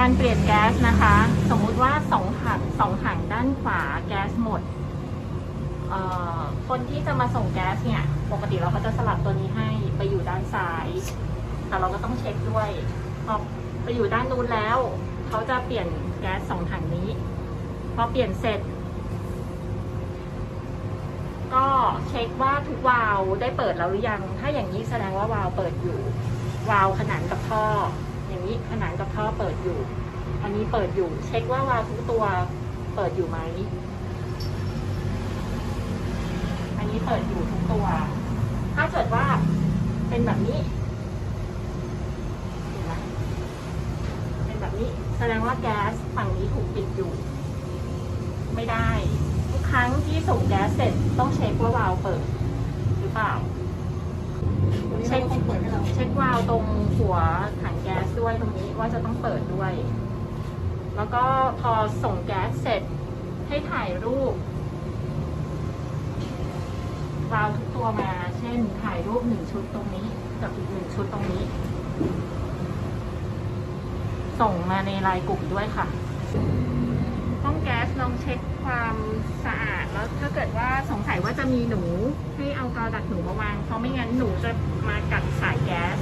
การเปลี่ยนแก๊สนะคะ สมมุติว่าสองถังสองถังด้านขวาแก๊สหมดคนที่จะมาส่งแก๊สเนี่ยปกติเราก็จะสลับตัวนี้ให้ไปอยู่ด้านซ้าย แต่เราก็ต้องเช็คด้วยพอไปอยู่ด้านนู้นแล้วเขาจะเปลี่ยนแก๊สสองถังนี้พอเปลี่ยนเสร็จ ก็เช็คว่าทุกวาล์วได้เปิดแล้วหรือยัง ถ้าอย่างนี้แสดงว่าวาล์วเปิดอยู่ วาล์วขนานกับท่ออย่าง นี้ขนานกับท่อเปิดอยู่ อันนี้เปิดอยู่ เช็คว่าวาล์วทุกตัวเปิดอยู่ไหม อันนี้เปิดอยู่ทุกตัว ถ้าเกิดว่าเป็นแบบนี้เห็นไหมเป็นแบบนี้ แสดงว่าแก๊สฝั่งนี้ถูกปิดอยู่ ไม่ได้ ทุกครั้งที่ส่งแก๊สเสร็จต้องเช็คว่าวาล์วเปิด หรือเปล่า เช็ค เช็ควาล์วตรงหัวถังแก๊สด้วยตรงนี้ว่าจะต้องเปิดด้วย แล้วก็พอส่งแก๊สเสร็จให้ถ่ายรูปวาล์วทุกตัวมา เช่น ถ่ายรูปหนึ่งชุดตรงนี้ กับอีกหนึ่งชุดตรงนี้ ส่งมาในไลน์กลุ่มด้วยค่ะห้องแก๊สลองเช็คความสะอาด ว่าจะมีหนูให้เอากาวดักหนูมาวางเพราะไม่งั้นหนูจะมากัดสายแก๊ส